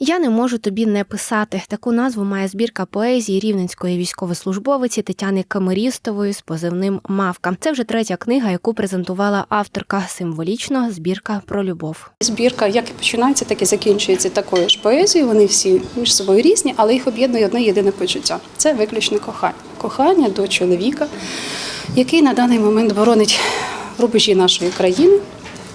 Я не можу тобі не писати. Таку назву має збірка поезії рівненської військовослужбовиці Тетяни Камерістової з позивним Мавка. Це вже третя книга, яку презентувала авторка. Символічно збірка про любов. Збірка як і починається, так і закінчується такою ж поезією. Вони всі між собою різні, але їх об'єднує одне єдине почуття це виключне кохання. Кохання до чоловіка, який на даний момент боронить рубежі нашої країни.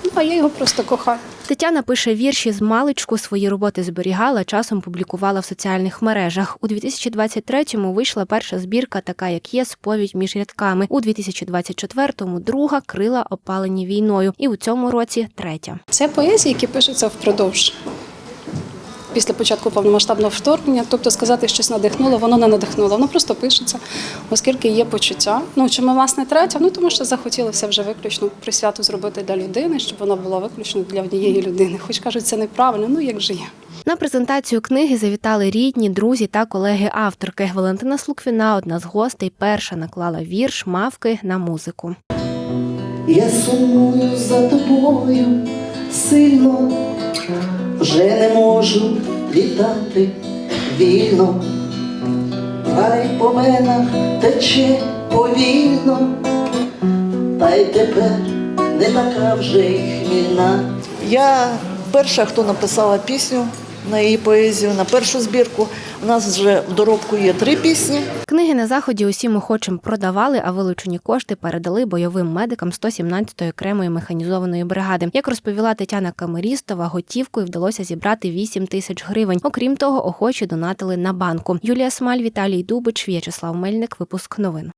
Ну, а я його просто кохаю. Тетяна пише вірші з маличку, свої роботи зберігала, часом публікувала в соціальних мережах. У 2023-му вийшла перша збірка, така як є, сповідь між рядками. У 2024-му друга крила опалені війною. І у цьому році третя. Це поезії, які пишуться впродовж. Після початку повномасштабного вторгнення, тобто сказати, щось надихнуло, воно не надихнуло, воно просто пишеться, оскільки є почуття. Ну чому власне третя? Ну тому що захотілося вже виключно присвяту зробити для людини, щоб вона була виключно для однієї людини. Хоч кажуть, це неправильно, ну як же є. На презентацію книги завітали рідні, друзі та колеги авторки. Валентина Слуквіна, одна з гостей, перша наклала вірш мавки на музику. Я сумую за тобою сильно, можу літати вільно, хай по мене тече повільно, та й тепер не така вже й хмільна. Я перша, хто написала пісню на її поезію, на першу збірку. У нас вже в доробку є три пісні. Книги на заході усім охочим продавали, а вилучені кошти передали бойовим медикам 117-ї окремої механізованої бригади. Як розповіла Тетяна Камерістова, готівкою вдалося зібрати 8 тисяч гривень. Окрім того, охочі донатили на банку. Юлія Смаль, Віталій Дубич, В'ячеслав Мельник. Випуск новин.